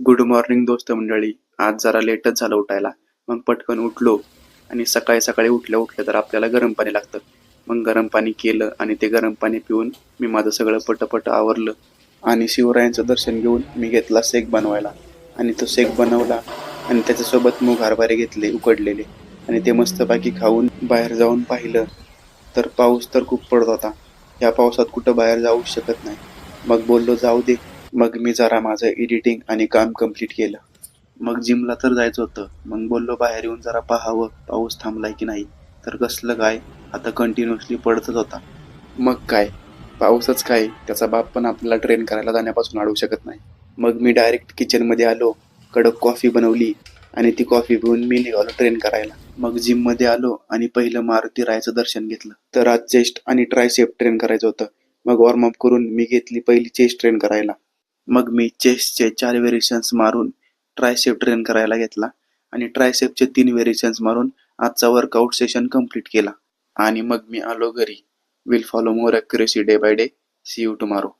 Good morning दोस्त मंडळी. आज जरा लेटच झालं उठायला. मग पटकन उठलो आणि सकाळी सकाळी उठल्या उठल्या तर आपल्याला गरम पाणी लागतं. मग गरम पाणी केलं आणि ते गरम पाणी पिऊन मी माझं सगळं पटपट आवरलं आणि शिवरायांचं दर्शन घेऊन मी घेतला शेक बनवायला. आणि तो शेक बनवला आणि त्याच्यासोबत मूग हरभरे घेतले उकडलेले. आणि ते मस्तपैकी खाऊन बाहेर जाऊन पाहिलं तर पाऊस तर खूप पडत होता. या पावसात कुठं बाहेर जाऊ शकत नाही. मग बोललो जाऊ दे मग मी जरा माझं एडिटिंग आणि काम कंप्लीट केलं. मग जिमला तर जायचं होतं. मग बोललो बाहेर येऊन जरा पाहावं. पाऊस थांबलाय की नाही? तर कसलं काय? आता कंटिन्युअसली पडतच होता. मग काय? पाऊसच काय? त्याचा बाप पण आपल्याला ट्रेन करायला जाण्यापासून अडवू शकत नाही. मग मी डायरेक्ट किचनमध्ये आलो. कडक कॉफी बनवली आणि ती कॉफी पिऊन मी निघालो ट्रेन करायला. मग जिममध्ये आलो आणि पहिलं मारुती रायचं दर्शन घेतलं. तर आज चेस्ट आणि ट्रायसेप ट्रेन करायचं होतं. मग वॉर्मअप करून मी घेतली पहिली चेस्ट ट्रेन करायला. मग मी चेस्टचे चार व्हेरिएशन्स मारून ट्रायसेप ट्रेन करायला घेतला आणि ट्रायसेपचे तीन व्हेरिएशन्स मारून आजचा वर्कआउट सेशन कंप्लीट केला. आणि मग मी आलो घरी. Will follow more accuracy day by day see you tomorrow